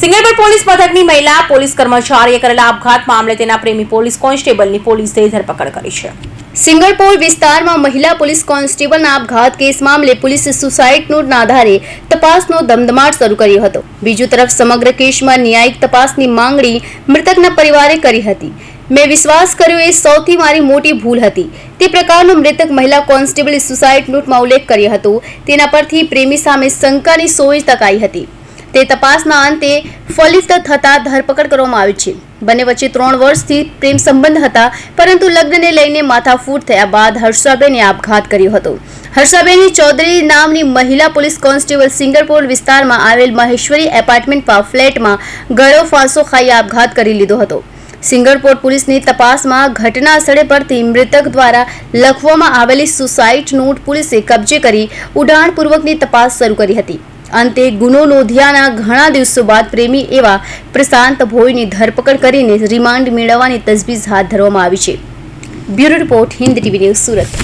સિંગલપર police મથકની મહિલા police કર્મચારીએ કરેલા આપઘાત મામલે તેના પ્રેમી પોલીસ કોન્સ્ટેબલની પોલીસે ધરપકડ કરી છે. સિંગલપોલ વિસ્તારમાં મહિલા પોલીસ કોન્સ્ટેબલના આપઘાત કેસ મામલે પોલીસે સુસાઇડ નોટના આધારે તપાસનો ધમધમાટ શરૂ કર્યો હતો. બીજી તરફ સમગ્ર કેસમાં ન્યાયિક તપાસની માંગણી મૃતકના પરિવારે કરી હતી. મેં વિશ્વાસ કર્યો એ સૌથી મારી મોટી ભૂલ હતી. તે પ્રકારનો મૃતક મહિલા કોન્સ્ટેબલે સુસાઇડ નોટમાં ઉલ્લેખ કર્યો હતો. તેના પરથી પ્રેમી સામે શંકાની સોય તકાઈ હતી. તે તપાસના અંતે ફલિત થતા ધરપકડ કરવામાં આવી છે. બંને વચ્ચે ત્રણ વર્ષથી પ્રેમ સંબંધ હતા, પરંતુ લગ્નને લઈને માથાફૂટ થયા બાદ હર્ષાબેને આપઘાત કર્યો હતો. હર્ષાબેની ચૌધરી નામની મહિલા પોલીસ કોન્સ્ટેબલ સિંગરપોર વિસ્તારમાં આવેલ મહેશ્વરી એપાર્ટમેન્ટમાં ફ્લેટમાં ગળો ફાંસો ખાઈ આપઘાત કરી લીધો હતો. સિંગરપોર પોલીસની તપાસમાં ઘટના સ્થળે પરથી મૃતક દ્વારા લખવામાં આવેલી સુસાઇડ નોટ પોલીસે કબજે કરી ઉડાણપૂર્વકની તપાસ શરૂ કરી હતી. અંતે ગુનો નોંધ્યાના ઘણા દિવસો બાદ પ્રેમી એવા પ્રશાંત ભોયની ધરપકડ કરીને રિમાન્ડ મેળવવાની તજવીજ હાથ ધરવામાં આવી છે. Bureau report Hind TV news Surat.